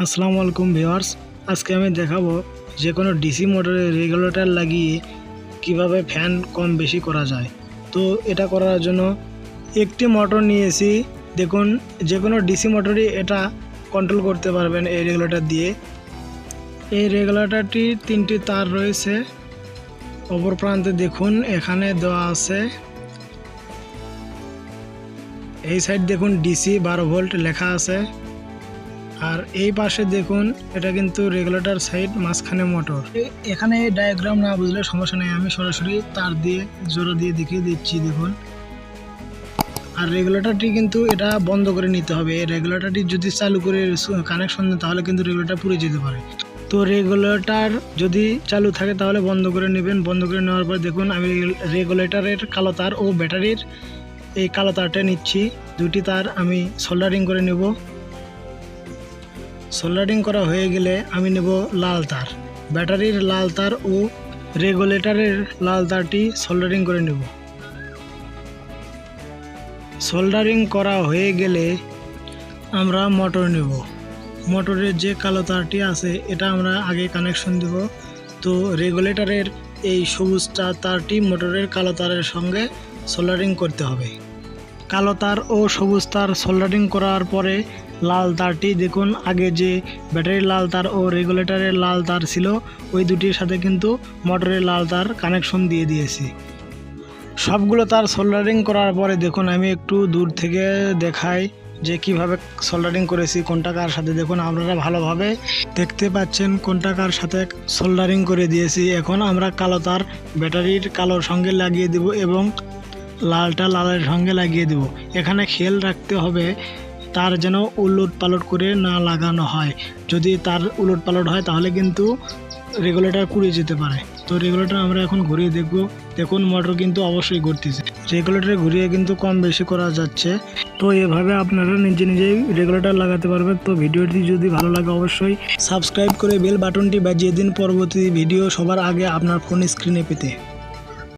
আসসালামু আলাইকুম ভিউয়ার্স। আজকে আমি দেখাবো যে কোনো ডিসি মোটরে রেগুলেটর লাগিয়ে কীভাবে ফ্যান কম বেশি করা যায়। তো এটা করার জন্য একটি মোটর নিয়েছি। দেখুন যে কোনো ডিসি মোটরই এটা কন্ট্রোল করতে পারবেন এই রেগুলেটর দিয়ে। এই রেগুলেটরটি তিনটি তার রয়েছে। অপর প্রান্তে দেখুন, এখানে দেওয়া আছে। এই সাইড দেখুন ডিসি বারো ভোল্ট লেখা আছে। আর এই পাশে দেখুন, এটা কিন্তু রেগুলেটর সাইড মাঝখানে মোটর এখানে ডায়াগ্রাম না বুঝলে সমস্যা নেই, আমি সরাসরি তার দিয়ে জোড়া দিয়ে দেখিয়ে দিচ্ছি, দেখুন। আর রেগুলেটরটি কিন্তু এটা বন্ধ করে নিতে হবে। এই রেগুলেটরটি যদি চালু করে কানেকশন দেন তাহলে কিন্তু রেগুলেটর পুড়ে যেতে পারে। তো রেগুলেটর যদি চালু থাকে, তাহলে বন্ধ করে নেবেন। বন্ধ করে নেওয়ার পর দেখুন, আমি রেগুলেটরের কালো তার ও ব্যাটারির এই কালো তারটা নিচ্ছি। দুটি তার আমি সোল্ডারিং করে নেব। সোল্ডারিং করা হয়ে গেলে আমি নেব লাল তার। ব্যাটারির লাল তার ও রেগুলেটরের লাল তারটি সোল্ডারিং করে নেব। সোল্ডারিং করা হয়ে গেলে আমরা মোটর নেব। মোটরের যে কালো তারটি আছে, এটা আমরা আগে কানেকশন দেব। তো রেগুলেটরের এই সবুজ তারটি মোটরের কালো তারের সঙ্গে সোল্ডারিং করতে হবে। কালো তার ও সবুজ তার সোল্ডারিং করার পরে লাল তারটি। দেখুন, আগে যে ব্যাটারির লাল তার ও রেগুলেটরের লাল তার ছিল, ওই দুটির সাথে কিন্তু মোটরের লাল তার কানেকশন দিয়ে দিয়েছি। সবগুলো তার সোল্ডারিং করার পরে দেখুন, আমি একটু দূর থেকে দেখাই যে কীভাবে সোল্ডারিং করেছি, কোনটা কার সাথে। দেখুন, আপনারা ভালোভাবে দেখতে পাচ্ছেন কোনটা কার সাথে সোল্ডারিং করে দিয়েছি। এখন আমরা কালো তার ব্যাটারির কালোর সঙ্গে লাগিয়ে দেব এবং লালটা লালের সঙ্গে লাগিয়ে দেব। এখানে খেয়াল রাখতে হবে তার যেন উলট পালট করে না লাগানো হয়। যদি তার উলট পালট হয়, তাহলে কিন্তু রেগুলেটর পুড়ে যেতে পারে। তো রেগুলেটর আমরা এখন ঘুরিয়ে দেখব। দেখুন মোটর কিন্তু অবশ্যই ঘুরতেছে। রেগুলেটরে ঘুরিয়ে কিন্তু কম বেশি করা যাচ্ছে। তো এভাবে আপনারা নিজে নিজেই রেগুলেটর লাগাতে পারবেন। তো ভিডিওটি যদি ভালো লাগে, অবশ্যই সাবস্ক্রাইব করে বেল বাটনটি বাজিয়ে দিন। পরবর্তী ভিডিও সবার আগে আপনার ফোন স্ক্রিনে পেতে।